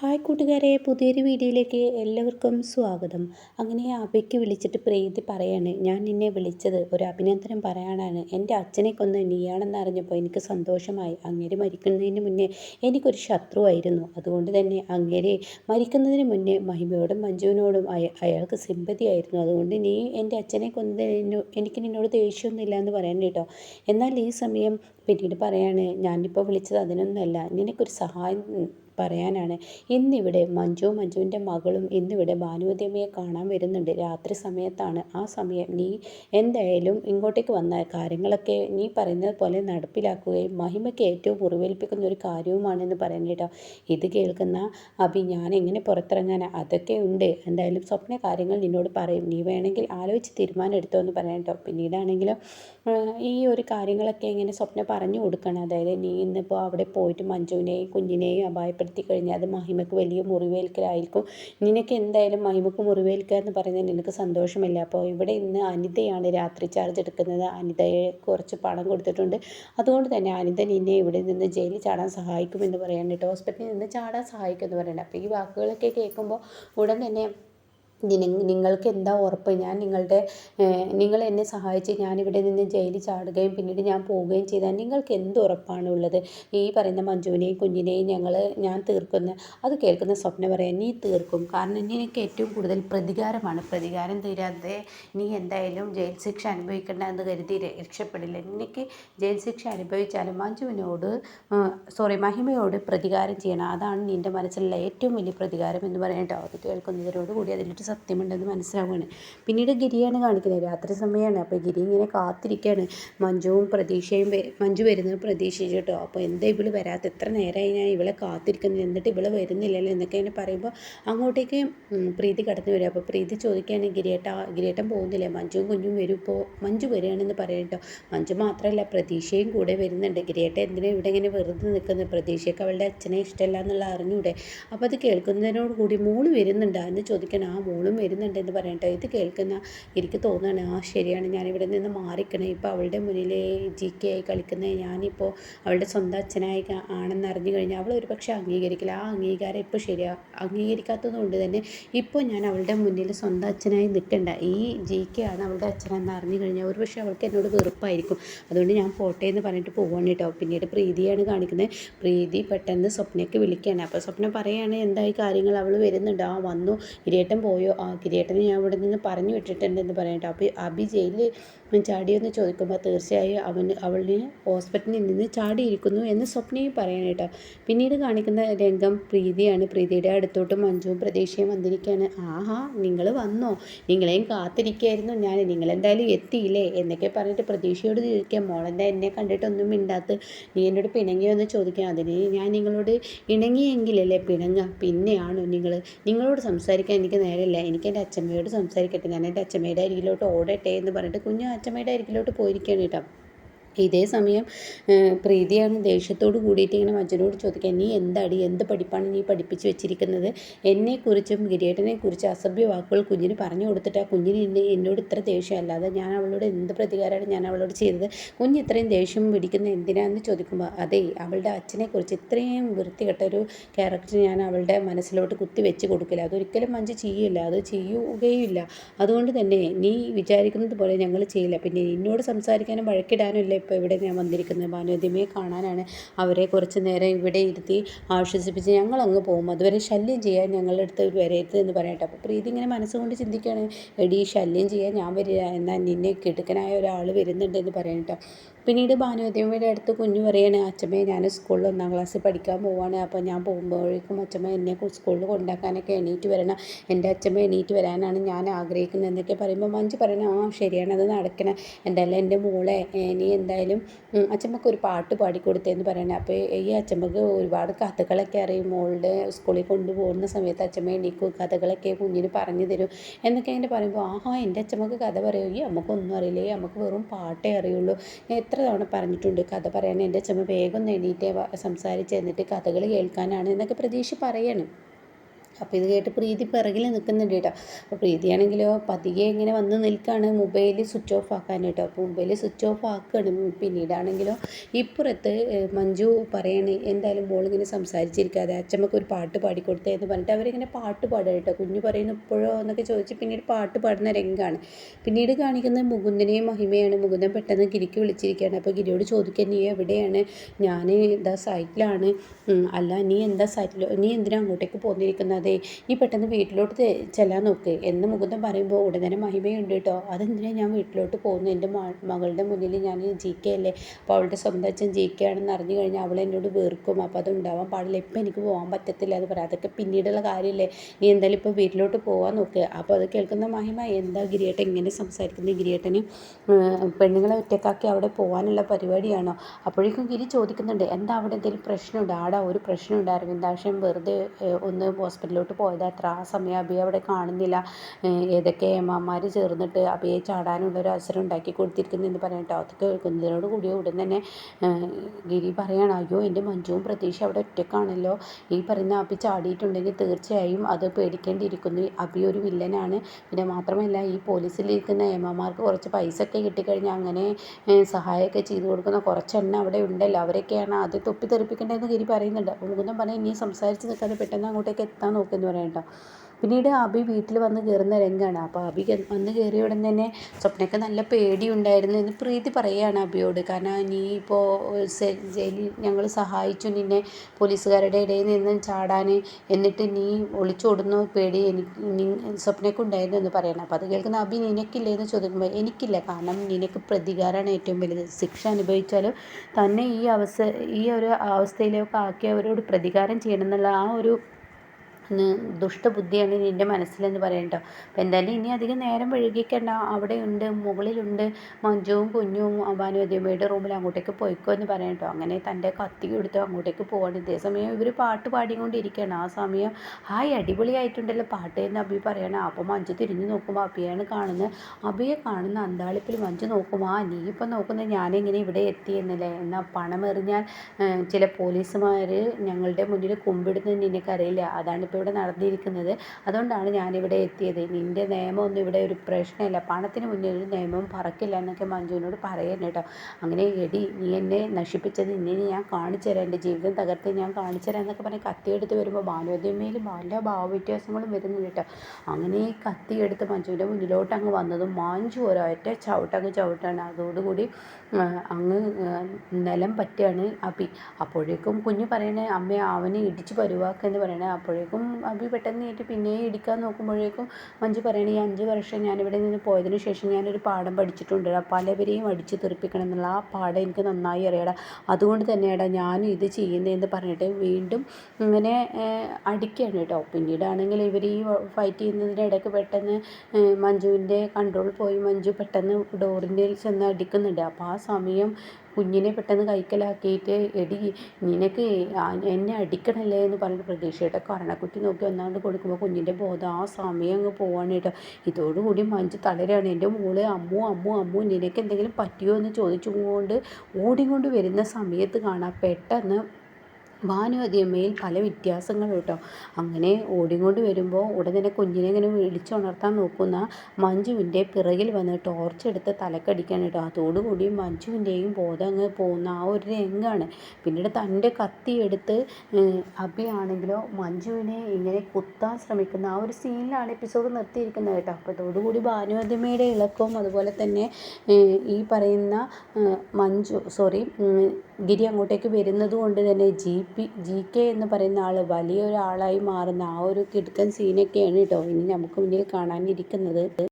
Hi കൂട്ടുകാരെ പുതിയൊരു വീഡിയോയിലേക്ക് എല്ലാവർക്കും സ്വാഗതം. അങ്ങനെ അബയ്ക്ക് വിളിച്ചിട്ട് പ്രീതി പറയാണ് ഞാൻ നിന്നെ വിളിച്ചത് ഒരു അഭിനന്ദനം പറയാനാണ്. എന്റെ അച്ഛനെ കൊന്ന് നീയാണെന്ന് അറിഞ്ഞപ്പോൾ എനിക്ക് സന്തോഷമായി. അങ്ങേര് മരിക്കുന്നതിന് മുന്നേ എനിക്കൊരു ശത്രുവായിരുന്നു. അതുകൊണ്ട് തന്നെ അങ്ങേരെ മരിക്കുന്നതിന് മുന്നേ മഹിമയോടും മഞ്ജുവിനോടും അയാൾക്ക് സിമ്പതി ആയിരുന്നു. അതുകൊണ്ട് നീ എന്റെ അച്ഛനെ കൊന്നതിന് എനിക്ക് നിന്നോട് ദേഷ്യമൊന്നുമില്ല എന്ന് പറയണ്ട കേട്ടോ. എന്നാൽ ഈ സമയം പിന്നീട് പറയാണ് ഞാനിപ്പോൾ വിളിച്ചത് അതിനൊന്നുമല്ല. നിനക്കൊരു സഹായം പറയാനാണ്. ഇന്നിവിടെ മഞ്ജു മഞ്ജുവിന്റെ മകളും ഇന്നിവിടെ ഭാനുവതിയമ്മയെ കാണാൻ വരുന്നുണ്ട്. രാത്രി സമയത്താണ്. ആ സമയം നീ എന്തായാലും ഇങ്ങോട്ടേക്ക് വന്ന കാര്യങ്ങളൊക്കെ നീ പറയുന്നത് പോലെ നടപ്പിലാക്കുകയും മഹിമയ്ക്ക് ഏറ്റവും മുറിവേൽപ്പിക്കുന്ന ഒരു കാര്യവുമാണെന്ന് പറയുന്നത് കേട്ടോ. ഇത് കേൾക്കുന്ന അഭി ഞാൻ എങ്ങനെ പുറത്തിറങ്ങാൻ അതൊക്കെ ഉണ്ട്. എന്തായാലും സ്വപ്ന കാര്യങ്ങൾ നിന്നോട് പറയും. നീ വേണമെങ്കിൽ ആലോചിച്ച് തീരുമാനം എടുത്തോ എന്ന് പറയാം കേട്ടോ. പിന്നീടാണെങ്കിലും ഈ ഒരു കാര്യങ്ങളൊക്കെ എങ്ങനെ സ്വപ്ന പറഞ്ഞു കൊടുക്കണം. അതായത് നീ ഇന്നിപ്പോൾ അവിടെ പോയിട്ട് മഞ്ജുവിനെയും കുഞ്ഞിനെയും അപായപ്പെടുത്തി വരുത്തി കഴിഞ്ഞാൽ അത് മഹിമയ്ക്ക് വലിയ മുറിവേൽക്കലായിരിക്കും. നിനക്ക് എന്തായാലും മഹിമക്ക് മുറിവേൽക്കുക എന്ന് പറയുന്നത് നിനക്ക് സന്തോഷമില്ല. അപ്പോൾ ഇവിടെ ഇന്ന് അനിതയാണ് രാത്രി ചാർജ് എടുക്കുന്നത്. അനിതയെ കുറച്ച് പണം കൊടുത്തിട്ടുണ്ട്. അതുകൊണ്ട് തന്നെ അനിത നിന്നെ ഇവിടെ നിന്ന് ജയിലിൽ ചാടാൻ സഹായിക്കുമെന്ന് പറയാനായിട്ട് ഹോസ്പിറ്റലിൽ നിന്ന് ചാടാൻ സഹായിക്കുമെന്ന് പറയുന്നുണ്ട്. അപ്പോൾ ഈ വാക്കുകളൊക്കെ കേൾക്കുമ്പോൾ ഉടൻ തന്നെ നിങ്ങൾക്ക് എന്താ ഉറപ്പ്? ഞാൻ നിങ്ങളുടെ നിങ്ങൾ എന്നെ സഹായിച്ച് ഞാനിവിടെ നിന്ന് ജയിലിൽ ചാടുകയും പിന്നീട് ഞാൻ പോവുകയും ചെയ്താൽ നിങ്ങൾക്ക് എന്ത് ഉറപ്പാണുള്ളത് ഈ പറയുന്ന മഞ്ജുവിനെയും കുഞ്ഞിനെയും ഞങ്ങൾ ഞാൻ തീർക്കുന്ന അത് കേൾക്കുന്ന സ്വപ്നം പറയാൻ നീ തീർക്കും. കാരണം എനിക്ക് ഏറ്റവും കൂടുതൽ പ്രതികാരമാണ്. പ്രതികാരം തീരാതെ നീ എന്തായാലും ജയിൽ ശിക്ഷ അനുഭവിക്കേണ്ട എന്ന് കരുതി രക്ഷപ്പെടില്ല. എനിക്ക് ജയിൽ ശിക്ഷ അനുഭവിച്ചാലും മഞ്ജുവിനോട് സോറി മഹിമയോട് പ്രതികാരം ചെയ്യണം. അതാണ് നിന്റെ മനസ്സിലുള്ള ഏറ്റവും വലിയ പ്രതികാരം എന്ന് പറയേണ്ടത് അത് കേൾക്കുന്നതിനോട് കൂടി അതിലിട്ട് സത്യമുണ്ടെന്ന് മനസ്സിലാവുകയാണ്. പിന്നീട് ഗിരിയാണ് കാണിക്കുന്നത്. രാത്രി സമയമാണ് അപ്പോൾ ഗിരി ഇങ്ങനെ കാത്തിരിക്കുകയാണ് മഞ്ജുവും പ്രതീക്ഷയും മഞ്ജു വരുന്നത് പ്രതീക്ഷിച്ചു കേട്ടോ. അപ്പോൾ എന്താ ഇവൾ വരാത്ത? എത്ര നേരമായി ഞാൻ ഇവളെ കാത്തിരിക്കുന്നത്? എന്നിട്ട് ഇവൾ വരുന്നില്ലല്ലോ എന്നൊക്കെ ഇങ്ങനെ പറയുമ്പോൾ അങ്ങോട്ടേക്ക് പ്രീതി കടന്നു വരും. അപ്പോൾ പ്രീതി ചോദിക്കുകയാണ് ഗിരിയേട്ട ഗിരിയേട്ടൻ പോകുന്നില്ലേ? മഞ്ജുവും കുഞ്ഞും വരും. ഇപ്പോൾ മഞ്ജു വരികയാണെന്ന് പറയും മഞ്ജു മാത്രമല്ല പ്രതീക്ഷയും കൂടെ വരുന്നുണ്ട്. ഗിരിയേട്ട എന്തിനാ ഇവിടെ ഇങ്ങനെ വെറുതെ നിൽക്കുന്നത് പ്രതീക്ഷയ്ക്ക് അവളുടെ അച്ഛനെ ഇഷ്ടമല്ല എന്നുള്ള അറിഞ്ഞൂടെ? അപ്പോൾ അത് കേൾക്കുന്നതിനോട് കൂടി മോൾ വരുന്നുണ്ടോ എന്ന് ചോദിക്കണം ആ മോൾ മോളും വരുന്നുണ്ടെന്ന് പറയട്ടോ ഇത് കേൾക്കുന്ന എനിക്ക് തോന്നുകയാണ് ആ ശരിയാണ് ഇവിടെ നിന്ന് മാറിക്കണം. ഇപ്പോൾ അവളുടെ മുന്നിൽ ജി കെ ആയി കളിക്കുന്ന ഞാനിപ്പോൾ അവളുടെ സ്വന്തം അച്ഛനായി ആണെന്ന് അറിഞ്ഞു കഴിഞ്ഞാൽ അവൾ ഒരു പക്ഷേ അംഗീകരിക്കില്ല. ആ അംഗീകാരം ഇപ്പോൾ ശരിയാ അംഗീകരിക്കാത്തത് കൊണ്ട് തന്നെ ഇപ്പോൾ ഞാൻ അവളുടെ മുന്നിൽ സ്വന്തം അച്ഛനായി നിൽക്കണ്ട. ഈ ജി കെ ആണ് അവളുടെ അച്ഛനെന്ന് അറിഞ്ഞു കഴിഞ്ഞാൽ ഒരു പക്ഷേ അവൾക്ക് എന്നോട് വെറുപ്പായിരിക്കും. അതുകൊണ്ട് ഞാൻ പോട്ടെ എന്ന് പറഞ്ഞിട്ട് പോവാണ് കേട്ടോ. പിന്നീട് പ്രീതിയാണ് കാണിക്കുന്നത്. പ്രീതി പെട്ടെന്ന് സ്വപ്നയ്ക്ക് വിളിക്കുകയാണ്. അപ്പോൾ സ്വപ്ന പറയുകയാണ് എന്തായി കാര്യങ്ങൾ അവൾ വരുന്നുണ്ട്? ആ വന്നു ഇരേട്ടൻ പോയോ? കിരീട്ടനെ ഞാൻ ഇവിടെ നിന്ന് പറഞ്ഞു വിട്ടിട്ടുണ്ട് എന്ന് പറയട്ടെ അപ്പോൾ അബി ജയിലിൽ ചാടിയെന്ന് ചോദിക്കുമ്പോൾ തീർച്ചയായും അവന് അവളിന് ഹോസ്പിറ്റലിൽ നിന്ന് ചാടിയിരിക്കുന്നു എന്ന് സ്വപ്നയും പറയാൻ കേട്ടോ. പിന്നീട് കാണിക്കുന്ന രംഗം പ്രീതിയാണ്. പ്രീതിയുടെ അടുത്തോട്ട് മഞ്ജുവും പ്രതീക്ഷയും വന്നിരിക്കുകയാണ്. ആഹാ നിങ്ങൾ വന്നോ? നിങ്ങളെയും കാത്തിരിക്കുകയായിരുന്നു. ഞാൻ നിങ്ങളെന്തായാലും എത്തിയില്ലേ? എന്നൊക്കെ പറഞ്ഞിട്ട് പ്രതീക്ഷയോട് ചോദിക്കാം മോളെന്താ എന്നെ കണ്ടിട്ടൊന്നും മിണ്ടാത്ത്? നീ എന്നോട് പിണങ്ങിയോ എന്ന് ചോദിക്കാം അതിന് ഞാൻ നിങ്ങളോട് ഇണങ്ങിയെങ്കിലല്ലേ പിണങ്ങ പിന്നെയാണോ നിങ്ങൾ? നിങ്ങളോട് സംസാരിക്കാൻ എനിക്ക് നേരമില്ല. എനിക്ക് എന്റെ അച്ഛമ്മയോട് സംസാരിക്കട്ടെ. ഞാൻ എന്റെ അച്ഛമ്മയുടെ അരികിലോട്ട് ഓടട്ടെ എന്ന് പറഞ്ഞിട്ട് കുഞ്ഞു അച്ഛമ്മയുടെ അരികിലോട്ട് പോയിരിക്കുകയാണ് കേട്ടോ. ഇതേ സമയം പ്രീതിയാണ് ദേഷ്യത്തോട് കൂടിയിട്ട് ഇങ്ങനെ മജ്ജനോട് ചോദിക്കുക നീ എന്താടി? എന്ത് പഠിപ്പാണ് നീ പഠിപ്പിച്ച് വെച്ചിരിക്കുന്നത്? എന്നെക്കുറിച്ചും കുറിച്ചും അസഭ്യ വാക്കുകൾ കുഞ്ഞിന് പറഞ്ഞു കൊടുത്തിട്ട് ആ കുഞ്ഞിന് എന്നെ എന്നോട് ഇത്ര ദേഷ്യം അല്ലാതെ ഞാൻ അവളോട് എന്ത് പ്രതികാരമാണ് ഞാൻ അവളോട് ചെയ്തത്? കുഞ്ഞ് ഇത്രയും ദേഷ്യം പിടിക്കുന്ന എന്തിനാന്ന് ചോദിക്കുമ്പോൾ അതെ അവളുടെ അച്ഛനെക്കുറിച്ച് ഇത്രയും വൃത്തികെട്ട ഒരു ക്യാരക്ടർ ഞാൻ അവളുടെ മനസ്സിലോട്ട് കുത്തി വെച്ച് കൊടുക്കില്ല. അതൊരിക്കലും മഞ്ജു ചെയ്യില്ല. അത് ചെയ്യുകയില്ല അതുകൊണ്ട് തന്നെ നീ വിചാരിക്കുന്നത് പോലെ ഞങ്ങൾ ചെയ്യില്ല. പിന്നെ എന്നോട് സംസാരിക്കാനും വഴക്കിടാനും ഇല്ലേ? ഇപ്പോൾ ഇവിടെ ഞാൻ വന്നിരിക്കുന്നത് ബാനോദ്യമയെ കാണാനാണ്. അവരെ കുറച്ച് നേരം ഇവിടെ ഇരുത്തി ആശ്വസിപ്പിച്ച് ഞങ്ങൾ അങ്ങ് പോകും. അതുവരെ ശല്യം ചെയ്യാൻ ഞങ്ങളുടെ അടുത്ത് വരരുത് എന്ന് പറയട്ടെ. അപ്പോൾ പ്രീതി ഇങ്ങനെ മനസ്സുകൊണ്ട് ചിന്തിക്കുകയാണ് എടി ശല്യം ചെയ്യാൻ ഞാൻ വരിക എന്നാൽ നിന്നെ കിടുക്കനായ ഒരാൾ വരുന്നുണ്ടെന്ന് പറയട്ടോ പിന്നീട് ഭാനുവതിയമ്മയുടെ അടുത്ത് കുഞ്ഞു പറയാണ് അച്ഛമ്മയെ ഞാൻ സ്കൂളിൽ ഒന്നാം ക്ലാസ്സിൽ പഠിക്കാൻ പോവാണ്. അപ്പോൾ ഞാൻ പോകുമ്പോഴേക്കും അച്ഛമ്മ എന്നെ സ്കൂളിൽ കൊണ്ടാക്കാനൊക്കെ എണീറ്റ് വരണം. എന്റെ അച്ഛമ്മ എണീറ്റ് വരാനാണ് ഞാൻ ആഗ്രഹിക്കുന്നത്. എന്നൊക്കെ പറയുമ്പോൾ മഞ്ജു പറയണം ആ ശരിയാണ്. അത് നടക്കണം. എന്തായാലും എന്റെ മോളെ ഇനി എന്തായാലും അച്ഛമ്മക്ക് ഒരു പാട്ട് പാടിക്കൊടുത്തേന്ന് പറയണേ. അപ്പോൾ ഈ അച്ഛമ്മക്ക് ഒരുപാട് കഥകളൊക്കെ അറിയും. മോളുടെ സ്കൂളിൽ കൊണ്ടുപോകുന്ന സമയത്ത് അച്ഛമ്മ എണീക്കും കഥകളൊക്കെ കുഞ്ഞിന് പറഞ്ഞു തരും എന്നൊക്കെ അങ്ങനെ പറയുമ്പോൾ ആഹാ എന്റെ അച്ഛമ്മക്ക് കഥ പറയുമോ ഈ അമ്മക്കൊന്നും അറിയില്ലേ? നമുക്ക് വെറും പാട്ടേ അറിയുള്ളൂ. എത്ര തവണ പറഞ്ഞിട്ടുണ്ട് കഥ പറയാൻ? എന്റെ അച്ഛമ്മ വേഗം എണീറ്റേ സംസാരിച്ച് എന്നിട്ട് കഥകൾ കേൾക്കാനാണ് എന്നൊക്കെ പ്രതീക്ഷ പറയണം. അപ്പോൾ ഇത് കേട്ട് പ്രീതി പിറകിൽ നിൽക്കുന്നുണ്ട് കേട്ടോ. അപ്പോൾ പ്രീതിയാണെങ്കിലോ പതിയെ ഇങ്ങനെ വന്ന് നിൽക്കുകയാണ് മൊബൈൽ സ്വിച്ച് ഓഫ് ആക്കാൻ കേട്ടോ. അപ്പോൾ മൊബൈൽ സ്വിച്ച് ഓഫ് ആക്കുകയാണ് പിന്നീടാണെങ്കിലോ ഇപ്പുറത്ത് മഞ്ജു പറയണേ എന്തായാലും മോളിങ്ങനെ സംസാരിച്ചിരിക്കാതെ അച്ഛമ്മക്ക് ഒരു പാട്ട് പാടിക്കൊടുത്തേ എന്ന് പറഞ്ഞിട്ട് അവരിങ്ങനെ പാട്ട് പാടുക കേട്ടോ. കുഞ്ഞു പറയുന്ന ഇപ്പോഴോ? എന്നൊക്കെ ചോദിച്ച് പിന്നീട് പാട്ട് പാടുന്ന രംഗമാണ് പിന്നീട് കാണിക്കുന്നത് മുകുന്ദനെയും മഹിമയാണ്. മുകുന്ദൻ പെട്ടെന്ന് ഗിരിക്ക് വിളിച്ചിരിക്കുകയാണ്. അപ്പോൾ ഗിരിയോട് ചോദിക്കാൻ നീ എവിടെയാണ്? ഞാൻ ഇതാ സൈറ്റിലാണ് അല്ല നീ എന്താ സൈറ്റിലോ നീ എന്തിനാ അങ്ങോട്ടേക്ക് പോന്നിരിക്കുന്നത്? നീ പെട്ടെന്ന് വീട്ടിലോട്ട് ചെല്ലാൻ നോക്ക്. എന്ന് മുകുന്ദൻ പറയുമ്പോൾ ഉടനെ മഹിമയുണ്ട് കേട്ടോ അതെന്തിനാണ് ഞാൻ വീട്ടിലോട്ട് പോകുന്നത് എന്റെ മകളുടെ മുന്നിൽ ഞാൻ ജി കെ അല്ലേ? അപ്പോൾ അവളുടെ സ്വന്തം അച്ഛൻ ജി കെ ആണെന്ന് അറിഞ്ഞു കഴിഞ്ഞാൽ അവൾ എന്നോട് വെറുക്കും. അപ്പോൾ അതുണ്ടാവാൻ പാടില്ല. ഇപ്പം എനിക്ക് പോകാൻ പറ്റത്തില്ല. അത് പറയാം അതൊക്കെ പിന്നീടുള്ള കാര്യമല്ലേ നീ എന്തായാലും ഇപ്പോൾ വീട്ടിലോട്ട് പോകാൻ നോക്ക്. അപ്പോൾ അത് കേൾക്കുന്ന മഹിമ എന്താ ഗിരിയേട്ടൻ ഇങ്ങനെ സംസാരിക്കുന്നത്? ഗിരിയേട്ടന് പെണ്ണുങ്ങളെ ഒറ്റക്കാക്കി അവിടെ പോകാനുള്ള പരിപാടിയാണോ? അപ്പോഴേക്കും ഗിരി ചോദിക്കുന്നുണ്ട് എന്താ അവിടെ എന്തെങ്കിലും പ്രശ്നമുണ്ടോ? ആടാ ഒരു പ്രശ്നമുണ്ട് അരവിന്ദാക്ഷൻ വെറുതെ ഒന്ന് ഹോസ്പിറ്റലിലോട്ട് പോയത്. അത്ര ആ സമയം അബിയെ അവിടെ കാണുന്നില്ല. ഏതൊക്കെ ഏമാന്മാർ ചേർന്നിട്ട് അബിയെ ചാടാനുള്ള ഒരു അവസരം ഉണ്ടാക്കി കൊടുത്തിരിക്കുന്നു എന്ന് പറയട്ടെ അതൊക്കെ കേൾക്കുന്നതിനോട് കൂടി ഉടൻ തന്നെ ഗിരി പറയാണ് അയ്യോ എന്റെ മഞ്ജുവും പ്രതീക്ഷ അവിടെ ഒറ്റക്കാണല്ലോ ഈ പറയുന്ന അബി ചാടിയിട്ടുണ്ടെങ്കിൽ തീർച്ചയായും അത് പേടിക്കേണ്ടിയിരിക്കുന്നു. അബി ഒരു വില്ലനാണ്. പിന്നെ മാത്രമല്ല ഈ പോലീസിലിരിക്കുന്ന ഏമാന്മാർക്ക് കുറച്ച് പൈസ ഒക്കെ കിട്ടിക്കഴിഞ്ഞാൽ അങ്ങനെ സഹായമൊക്കെ ചെയ്തു കൊടുക്കുന്ന കുറച്ചെണ്ണം അവിടെ ഉണ്ടല്ലോ. അവരൊക്കെയാണ് ആദ്യം തൊപ്പി തെറിപ്പിക്കേണ്ടതെന്ന് ഗിരി പറയുന്നുണ്ട്. അപ്പോൾ മുകുന്ദൻ പറഞ്ഞാൽ ഇനി സംസാരിച്ച് നിൽക്കാതെ പെട്ടെന്ന് അങ്ങോട്ടേക്ക് എത്താൻ നോക്കുമെന്ന് കേട്ടോ. പിന്നീട് അബി വീട്ടിൽ വന്ന് കയറുന്ന രംഗമാണ് അപ്പോൾ അബി വന്ന് കയറിയ ഉടൻ തന്നെ സ്വപ്നയ്ക്ക് നല്ല പേടിയുണ്ടായിരുന്നു എന്ന് പ്രീതി പറയുകയാണ് അബിയോട്. കാരണം നീ ഇപ്പോൾ ജയിലിൽ ഞങ്ങൾ സഹായിച്ചു. നിന്നെ പോലീസുകാരുടെ ഇടയിൽ നിന്ന് ചാടാൻ എന്നിട്ട് നീ ഒളിച്ചോടുന്നു. പേടി എനിക്ക് സ്വപ്നയ്ക്കുണ്ടായിരുന്നു എന്ന് പറയണം. അപ്പോൾ അത് കേൾക്കുന്ന അബി നിനക്കില്ലേ എന്ന് ചോദിക്കുമ്പോൾ എനിക്കില്ല. കാരണം നിനക്ക് പ്രതികാരമാണ് ഏറ്റവും വലുത്. ശിക്ഷ അനുഭവിച്ചാലും തന്നെ ഈ അവസ്ഥ ഈ ഒരു അവസ്ഥയിലൊക്കെ ആക്കി അവരോട് പ്രതികാരം ചെയ്യണം എന്നുള്ള ആ ഒരു ദുഷ്ടബുദ്ധിയാണ് നിന്റെ മനസ്സിലെന്ന് പറയണ്ടോ അപ്പം എന്തായാലും ഇനി അധികം നേരം വൈകിക്കണ്ട. അവിടെയുണ്ട് മുകളിലുണ്ട് മഞ്ജുവും കുഞ്ഞും ഭാനുവതിയമ്മയുടെ റൂമിൽ അങ്ങോട്ടേക്ക് പോയിക്കോ എന്ന് പറയണ്ടോ അങ്ങനെ തന്റെ കത്തി എടുത്ത് അങ്ങോട്ടേക്ക് പോവാണ്. ഇതേസമയം ഇവർ പാട്ട് പാടിക്കൊണ്ടിരിക്കുകയാണ്. ആ സമയം ഹായ് അടിപൊളിയായിട്ടുണ്ടല്ലോ പാട്ട് എന്ന് അബി പറയണം. അപ്പോൾ മഞ്ജു തിരിഞ്ഞു നോക്കുമ്പോൾ അബിയാണ് കാണുന്നത്. അബിയെ കാണുന്ന അന്താളിപ്പിൽ മഞ്ജു നോക്കും ആ നീ ഇപ്പം നോക്കുന്നത് ഞാനിങ്ങനെ ഇവിടെ എത്തിയെന്നല്ലേ എന്നാൽ പണമെറിഞ്ഞാൽ ചില പോലീസുമാർ ഞങ്ങളുടെ മുന്നിൽ കുമ്പിടുന്നത് നിനക്കറിയില്ല. അതാണിപ്പോൾ ഇവിടെ നടന്നിരിക്കുന്നത്. അതുകൊണ്ടാണ് ഞാനിവിടെ എത്തിയത്. നിന്റെ നിയമമൊന്നും ഇവിടെ ഒരു പ്രശ്നമില്ല. പണത്തിന് മുന്നിൽ ഒരു നിയമം പറക്കില്ല എന്നൊക്കെ മഞ്ജുവിനോട് പറയുന്നു കേട്ടോ. അങ്ങനെ എടി നീ എന്നെ നശിപ്പിച്ചത് ഇനി ഞാൻ കാണിച്ചു തരാം എന്റെ ജീവിതം തകർത്ത് ഞാൻ കാണിച്ചു തരാം എന്നൊക്കെ പറഞ്ഞ് കത്തിയെടുത്ത് വരുമ്പോൾ ഭാനുവദ്യമയിൽ പല ഭാവവ്യത്യാസങ്ങളും വരുന്നു കേട്ടോ. അങ്ങനെ കത്തിയെടുത്ത് മഞ്ജുവിന്റെ മുന്നിലോട്ട് അങ്ങ് വന്നതും മഞ്ജു ഒരൊറ്റ ചവിട്ടങ്ങ് ചവിട്ടാണ്. അതോടുകൂടി അങ്ങ് നിലം പറ്റുകയാണ് അപ്പി അപ്പോഴേക്കും കുഞ്ഞ് പറയണേ അമ്മ അവനെ ഇടിച്ച് പരുവാക്കെന്ന് പറയണേ. അപ്പോഴേക്കും അബി പെട്ടെന്ന് നീട്ടി പിന്നെയും ഇടിക്കാൻ നോക്കുമ്പോഴേക്കും മഞ്ജു പറയണ ഈ അഞ്ച് വർഷം ഞാനിവിടെ നിന്ന് പോയതിന് ശേഷം ഞാനൊരു പാഠം പഠിച്ചിട്ടുണ്ട്. പലവരെയും അടിച്ച് തെറിപ്പിക്കണം എന്നുള്ള ആ പാഠം എനിക്ക് നന്നായി അറിയടാ. അതുകൊണ്ട് തന്നെയാടാ ഞാനും ഇത് ചെയ്യുന്നതെന്ന് പറഞ്ഞിട്ട് വീണ്ടും ഇങ്ങനെ അടിക്കുകയാണ് കേട്ടോ. പിന്നീടാണെങ്കിൽ ഇവർ ഈ ഫൈറ്റ് ചെയ്യുന്നതിന്റെ ഇടയ്ക്ക് പെട്ടെന്ന് മഞ്ജുവിന്റെ കൺട്രോൾ പോയി. മഞ്ജു പെട്ടെന്ന് ഡോറിന്റെ ചെന്ന് അടിക്കുന്നുണ്ട്. അപ്പോൾ ആ സമയം കുഞ്ഞിനെ പെട്ടെന്ന് കൈക്കലാക്കിയിട്ട് എടി നിനക്ക് എന്നെ അടിക്കണല്ലേ? എന്ന് പറഞ്ഞിട്ട് പ്രതീക്ഷയുടെ കരണക്കുറ്റി നോക്കി ഒന്നാണ്ട് കൊടുക്കുമ്പോൾ കുഞ്ഞിന്റെ ബോധം ആ സമയം അങ്ങ് പോവാണ് കേട്ടോ. ഇതോടുകൂടി മഞ്ച് തളരാണ്. എന്റെ മോൾ അമ്മു അമ്മു അമ്മു നിനക്ക് എന്തെങ്കിലും പറ്റിയോ? എന്ന് ചോദിച്ചുകൊണ്ട് ഓടിക്കൊണ്ട് വരുന്ന സമയത്ത് കാണാം പെട്ടെന്ന് ഭാനുമതിയമ്മയിൽ പല വ്യത്യാസങ്ങൾ കേട്ടോ. അങ്ങനെ ഓടിക്കൊണ്ട് വരുമ്പോൾ ഉടനെ കുഞ്ഞിനെ ഇങ്ങനെ വിളിച്ചുണർത്താൻ നോക്കുന്ന മഞ്ജുവിന്റെ പിറകിൽ വന്ന് ടോർച്ച് എടുത്ത് തലക്കടിക്കാൻ കേട്ടോ. അതോടുകൂടി മഞ്ജുവിന്റെയും ബോധം അങ്ങ് പോകുന്ന ആ ഒരു രംഗാണ്. പിന്നീട് തന്റെ കത്തി എടുത്ത് അഭിയാണെങ്കിലോ മഞ്ജുവിനെ ഇങ്ങനെ കുത്താൻ ശ്രമിക്കുന്ന ആ ഒരു സീനിലാണ് എപ്പിസോഡ് നിർത്തിയിരിക്കുന്നത് കേട്ടോ. അപ്പോൾ അതോടുകൂടി ഭാനുവതിയമ്മയുടെ ഇളക്കവും അതുപോലെ തന്നെ ഈ പറയുന്ന മഞ്ജു സോറി ഗിരി അങ്ങോട്ടേക്ക് വരുന്നത് കൊണ്ട് തന്നെ ജി പി ജി കെ എന്ന് പറയുന്ന ആൾ വലിയൊരാളായി മാറുന്ന ആ ഒരു കിടുക്കൻ സീനൊക്കെയാണ് കേട്ടോ ഇനി നമുക്ക് മുന്നിൽ കാണാനിരിക്കുന്നത്.